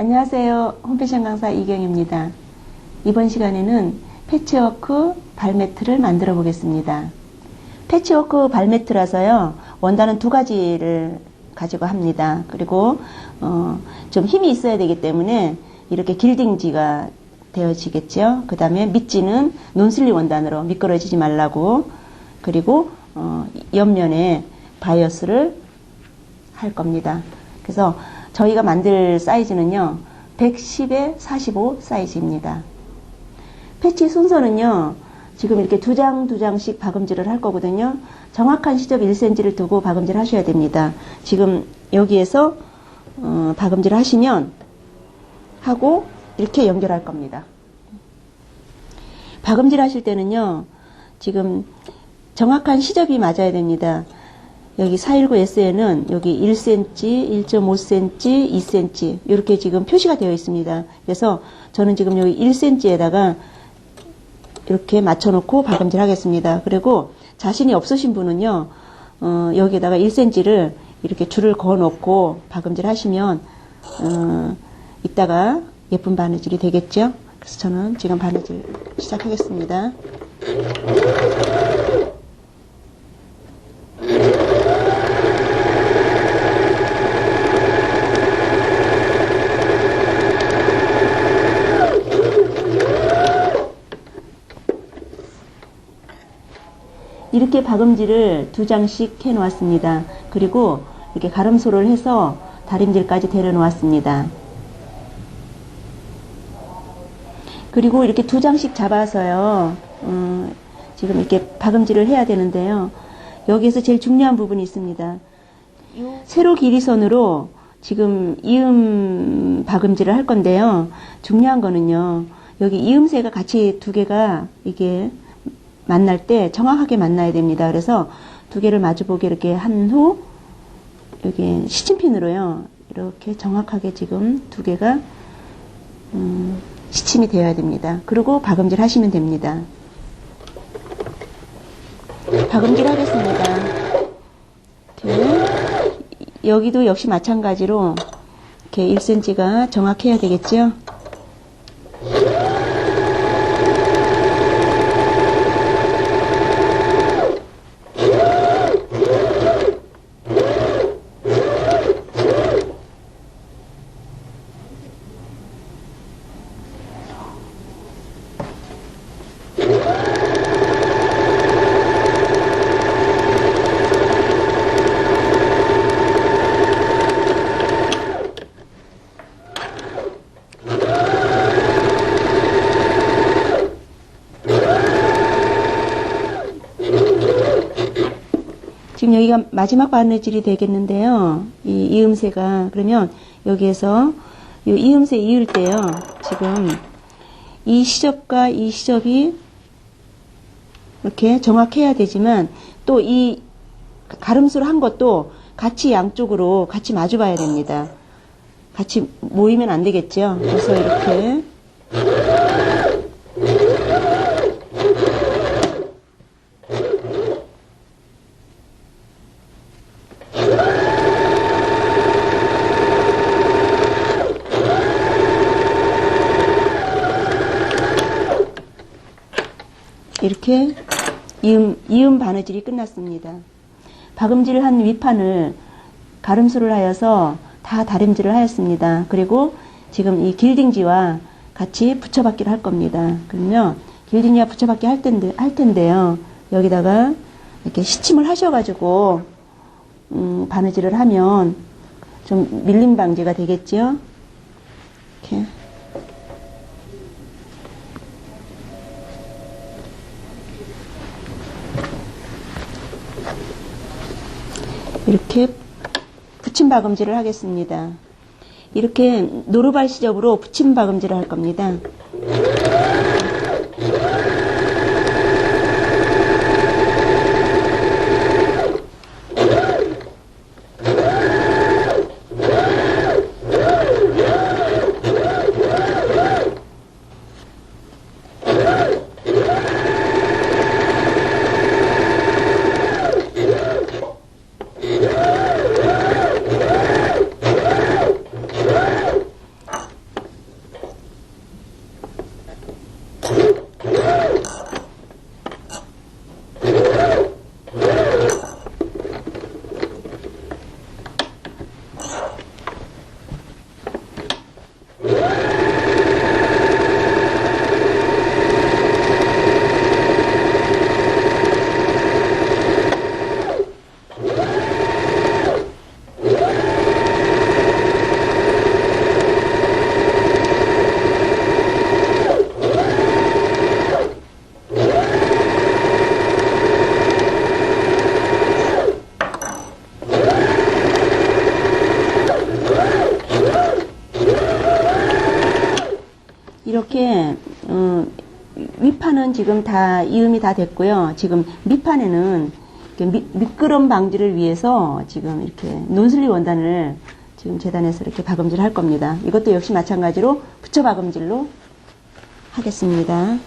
안녕하세요. 홈패션 강사 이경입니다. 이번 시간에는 패치워크 발매트를 만들어 보겠습니다. 패치워크 발매트라서요, 원단은 두 가지를 가지고 합니다. 그리고, 어, 좀 힘이 있어야 되기 때문에 이렇게 길딩지가 되어지겠죠. 그 다음에 밑지는 논슬리 원단으로 미끄러지지 말라고, 그리고, 어, 옆면에 바이어스를 할 겁니다. 그래서 저희가 만들 사이즈는요, 110에 45 사이즈입니다. 패치 순서는요, 지금 이렇게 두 장, 두 장씩 박음질을 할 거거든요. 정확한 시접 1cm를 두고 박음질 하셔야 됩니다. 지금 여기에서, 어, 박음질 하시면, 하고, 이렇게 연결할 겁니다. 박음질 하실 때는요, 지금 정확한 시접이 맞아야 됩니다. 여기 419S에는 여기 1cm, 1.5cm, 2cm 이렇게 지금 표시가 되어 있습니다. 그래서 저는 지금 여기 1cm에다가 이렇게 맞춰놓고 박음질 하겠습니다. 그리고 자신이 없으신 분은요, 어, 여기에다가 1cm를 이렇게 줄을 그어 놓고 박음질 하시면, 어, 이따가 예쁜 바느질이 되겠죠? 그래서 저는 지금 바느질 시작하겠습니다. 이렇게 박음질을 두 장씩 해 놓았습니다. 그리고 이렇게 가름소를 해서 다림질까지 데려 놓았습니다. 그리고 이렇게 두 장씩 잡아서요, 음, 지금 이렇게 박음질을 해야 되는데요. 여기에서 제일 중요한 부분이 있습니다. 세로 길이선으로 지금 이음 박음질을 할 건데요. 중요한 거는요. 여기 이음새가 같이 두 개가 이게 만날 때 정확하게 만나야 됩니다. 그래서 두 개를 마주보게 이렇게 한 후 여기 시침핀으로요. 이렇게 정확하게 지금 두 개가 음, 시침이 되어야 됩니다. 그리고 박음질 하시면 됩니다. 박음질 하겠습니다. 이렇게 여기도 역시 마찬가지로 이렇게 1cm가 정확해야 되겠죠? 마지막 바느질이 되겠는데요. 이 이음새가 그러면 여기에서 이 이음새 이을 때요. 지금 이 시접과 이 시접이 이렇게 정확해야 되지만 또 이 가름수를 한 것도 같이 양쪽으로 같이 마주 봐야 됩니다. 같이 모이면 안 되겠죠. 그래서 이렇게 이음, 이음 바느질이 끝났습니다. 박음질을 한 위판을 가름수를 하여서 다 다림질을 하였습니다. 그리고 지금 이 길딩지와 같이 붙여받기를 할 겁니다. 그러면 길딩지와 붙여받기 할 텐데, 할 텐데요. 여기다가 이렇게 시침을 하셔가지고, 음, 바느질을 하면 좀 밀림 방지가 되겠죠? 이렇게. 이렇게 붙임 박음질을 하겠습니다. 이렇게 노루발 시접으로 붙임 박음질을 할 겁니다. 지금 다 이음이 다 됐고요. 지금 밑판에는 미, 미끄럼 방지를 위해서 지금 이렇게 논슬리 원단을 지금 재단해서 이렇게 박음질 할 겁니다. 이것도 역시 마찬가지로 붙여 박음질로 하겠습니다.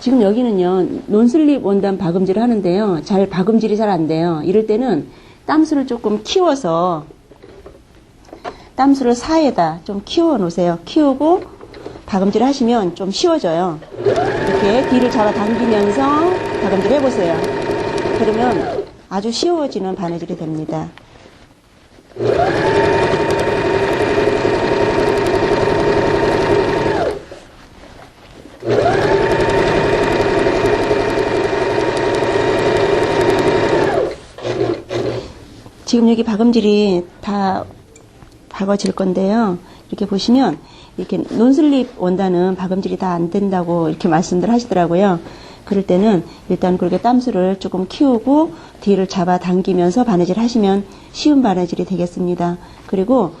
지금 여기는요 논슬립 원단 박음질을 하는데요 잘 박음질이 잘 안 돼요 이럴 때는 땀수를 조금 키워서 땀수를 4에다 좀 키워 놓으세요. 키우고 박음질 하시면 좀 쉬워져요. 이렇게 뒤를 잡아 당기면서 박음질 해보세요. 그러면 아주 쉬워지는 바느질이 됩니다. 지금 여기 박음질이 다 박아질 건데요. 이렇게 보시면 이렇게 논슬립 원단은 박음질이 다 안 된다고 이렇게 말씀들 하시더라고요. 그럴 때는 일단 그렇게 땀수를 조금 키우고 뒤를 잡아 당기면서 바느질 하시면 쉬운 바느질이 되겠습니다. 그리고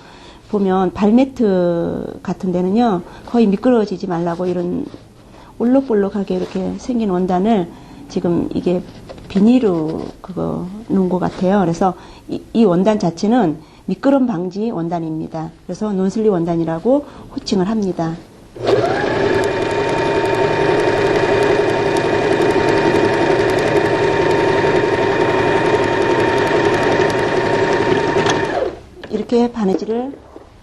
보면 발매트 같은 데는요 거의 미끄러워지지 말라고 이런 올록볼록하게 이렇게 생긴 원단을 지금 이게 비닐로 그거 놓은 것 같아요. 그래서 이, 이 원단 자체는 미끄럼 방지 원단입니다. 그래서 논슬리 원단이라고 호칭을 합니다. 이렇게 바느질을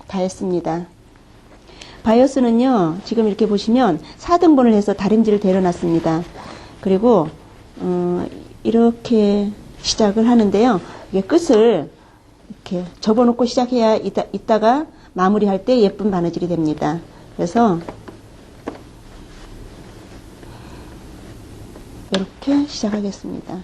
다 했습니다. 바이어스는요, 지금 이렇게 보시면 4등분을 해서 다림질을 데려놨습니다. 그리고, 어, 이렇게 시작을 하는데요. 이게 끝을 이렇게 접어놓고 시작해야 이따, 이따가 마무리할 때 예쁜 바느질이 됩니다. 그래서, 이렇게 시작하겠습니다.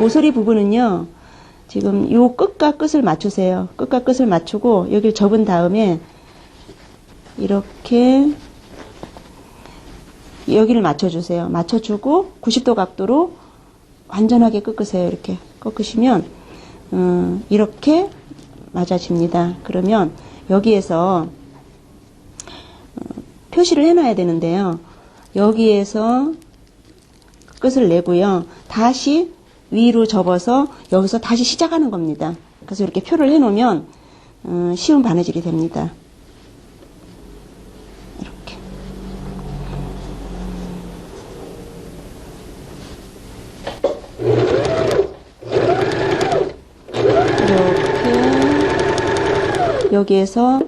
모서리 부분은요, 지금 요 끝과 끝을 맞추세요. 끝과 끝을 맞추고 여기를 접은 다음에 이렇게 여기를 맞춰주세요. 맞춰주고 90도 각도로 완전하게 꺾으세요. 이렇게 꺾으시면 음, 이렇게 맞아집니다. 그러면 여기에서 어, 표시를 해놔야 되는데요. 여기에서 끝을 내고요. 다시 위로 접어서 여기서 다시 시작하는 겁니다. 그래서 이렇게 표를 해놓으면 어, 쉬운 바느질이 됩니다. 이렇게. 이렇게 여기에서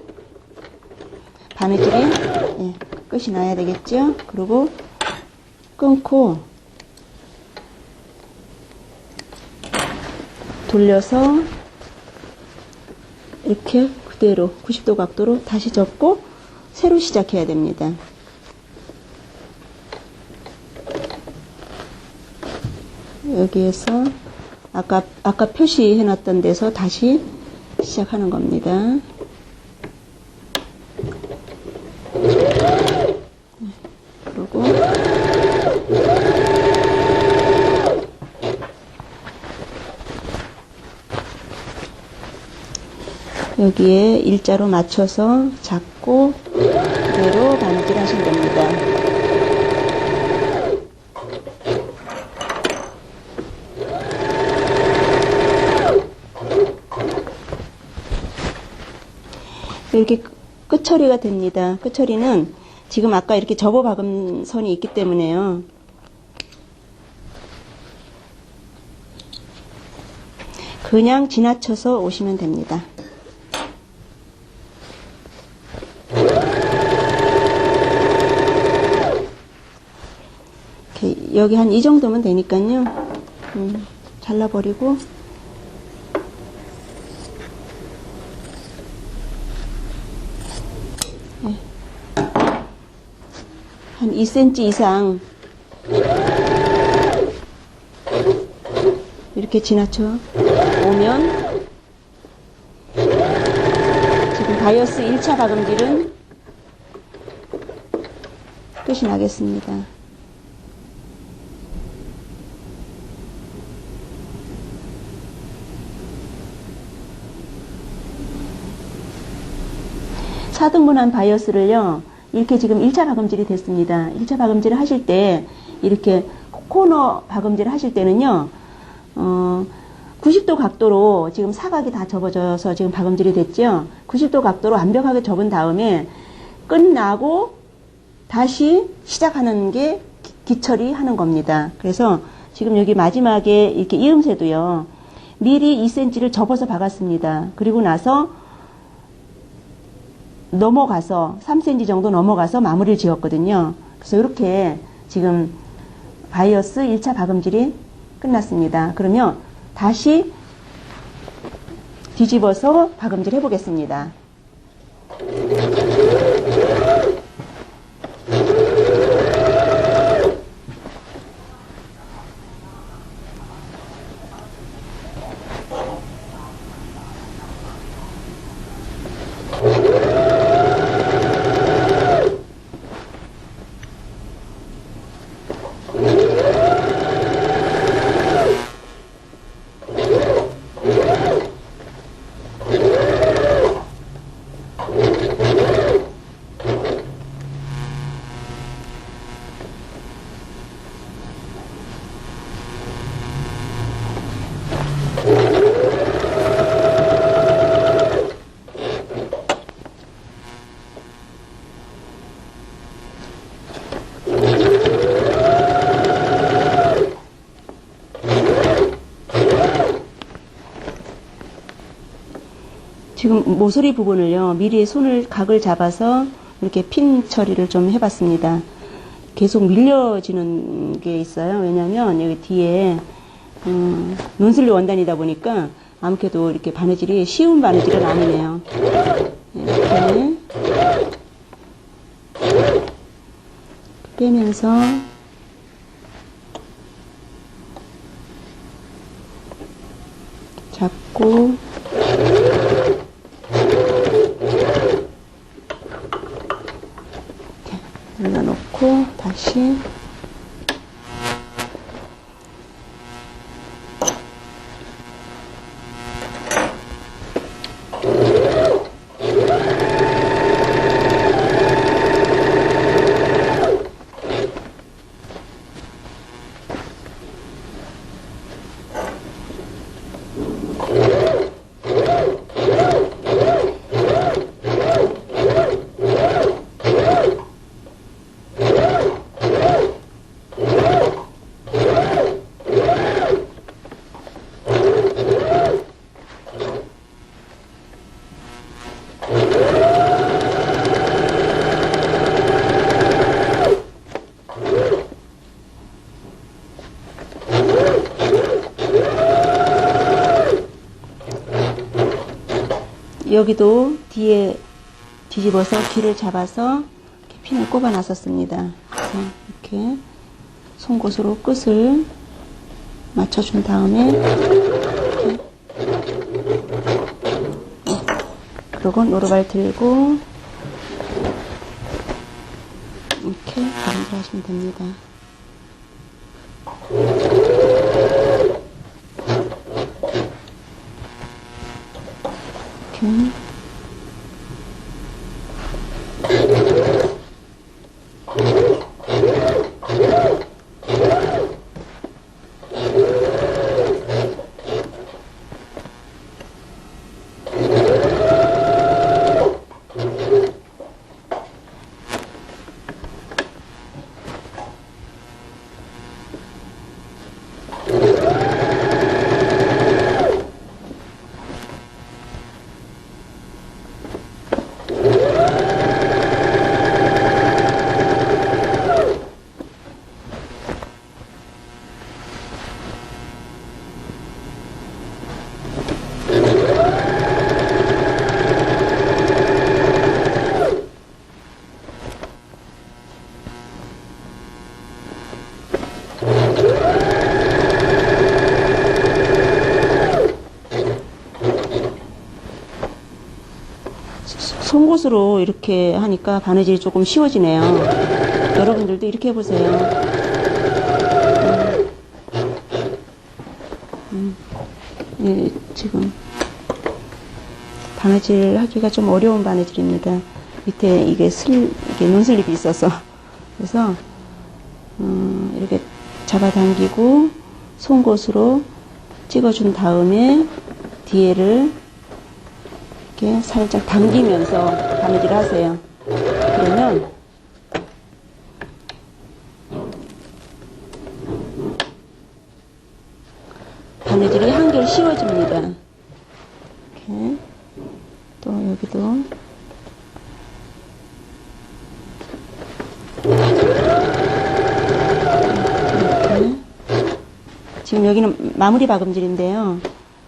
바느질이 예, 끝이 나야 되겠죠. 그리고 끊고 돌려서 이렇게 그대로 90도 각도로 다시 접고 새로 시작해야 됩니다. 여기에서 아까 아까 표시해 놨던 데서 다시 시작하는 겁니다. 그리고 여기에 일자로 맞춰서 잡고 그대로 바느질 하시면 됩니다. 이렇게 끝 처리가 됩니다. 끝 처리는 지금 아까 이렇게 접어 박은 선이 있기 때문에요. 그냥 지나쳐서 오시면 됩니다. 여기 한 이 정도면 되니까요. 음, 잘라버리고 예. 한 2cm 이상 이렇게 지나쳐 오면 지금 바이어스 1차 박음질은 끝이 나겠습니다. 사등분한 바이오스를요, 이렇게 지금 1차 박음질이 됐습니다. 1차 박음질을 하실 때, 이렇게 코너 박음질을 하실 때는요, 어, 90도 각도로 지금 사각이 다 접어져서 지금 박음질이 됐죠. 90도 각도로 완벽하게 접은 다음에 끝나고 다시 시작하는 게 기- 기처리 하는 겁니다. 그래서 지금 여기 마지막에 이렇게 이음새도요. 미리 2cm를 접어서 박았습니다. 그리고 나서 넘어가서 3cm 정도 넘어가서 마무리를 지었거든요. 그래서 이렇게 지금 바이어스 1차 박음질이 끝났습니다. 그러면 다시 뒤집어서 박음질 해보겠습니다. 지금 모서리 부분을요, 미리 손을 각을 잡아서 이렇게 핀 처리를 좀 해봤습니다. 계속 밀려지는 게 있어요. 왜냐면 여기 뒤에, 음, 논슬리 원단이다 보니까 아무래도 이렇게 바느질이 쉬운 바느질은 아니네요. 이렇게 빼면서 잡고 올 여기도 뒤에 뒤집어서 귀를 잡아서 이렇게 핀을 꼽아 놨었습니다. 이렇게 송곳으로 끝을 맞춰준 다음에 이렇게 그리고 노루발 들고 이렇게 가름질 하시면 됩니다. 이 송곳으로 이렇게 하니까 바느질이 조금 쉬워지네요. 여러분들도 이렇게 해보세요. 음, 음, 예, 지금 바느질 하기가 좀 어려운 바느질입니다. 밑에 이게 슬, 이게 논슬립이 있어서. 그래서, 음, 이렇게 잡아당기고, 송곳으로 찍어준 다음에, 뒤에를 이렇게 살짝 당기면서 바느질 하세요. 그러면, 바느질이 한결 쉬워집니다. 이렇게. 또 여기도 이렇게 지금 여기는 마무리 박음질인데요.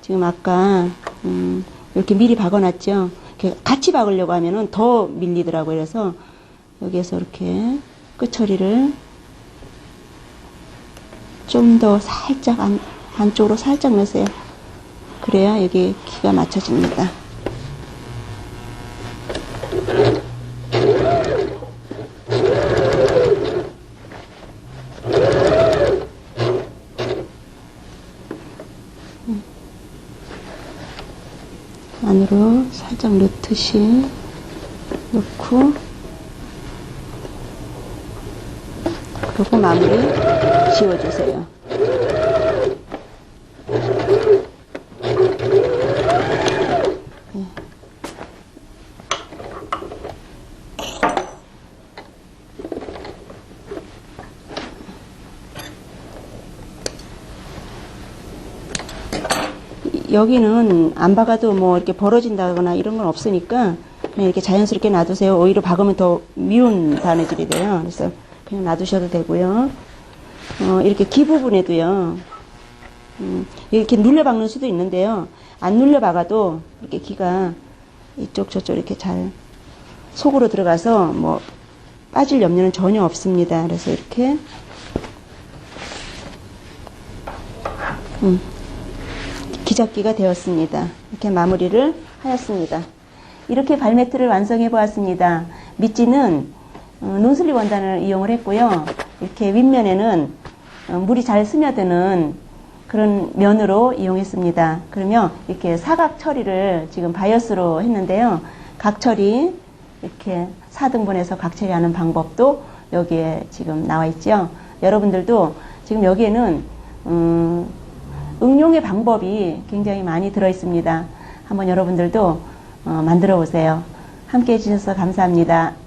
지금 아까 음, 이렇게 미리 박아놨죠. 이렇게 같이 박으려고 하면은 더 밀리더라고요. 그래서 여기에서 이렇게 끝 처리를 좀 더 살짝 안, 안쪽으로 살짝 넣으세요. 그래야 여기 기가 맞춰집니다. 안으로 살짝 넣듯이 넣고 그리고 마무리 지워주세요. 여기는 안 박아도 뭐 이렇게 벌어진다거나 이런 건 없으니까 그냥 이렇게 자연스럽게 놔두세요. 오히려 박으면 더 미운 바느질이 돼요. 그래서 그냥 놔두셔도 되고요. 어, 이렇게 귀 부분에도요. 음, 이렇게 눌려 박는 수도 있는데요. 안 눌려 박아도 이렇게 귀가 이쪽 저쪽 이렇게 잘 속으로 들어가서 뭐 빠질 염려는 전혀 없습니다. 그래서 이렇게 음, 기잡기가 되었습니다. 이렇게 마무리를 하였습니다. 이렇게 발매트를 완성해 보았습니다. 밑지는 어, 논슬립 원단을 이용을 했고요. 이렇게 윗면에는 어, 물이 잘 스며드는 그런 면으로 이용했습니다. 그러면 이렇게 사각 처리를 지금 바이어스로 했는데요. 각 처리 이렇게 4등분해서 각 처리하는 방법도 여기에 지금 나와 있죠. 여러분들도 지금 여기에는 음, 응용의 방법이 굉장히 많이 들어 있습니다. 한번 여러분들도 어, 만들어 보세요. 함께 해주셔서 감사합니다.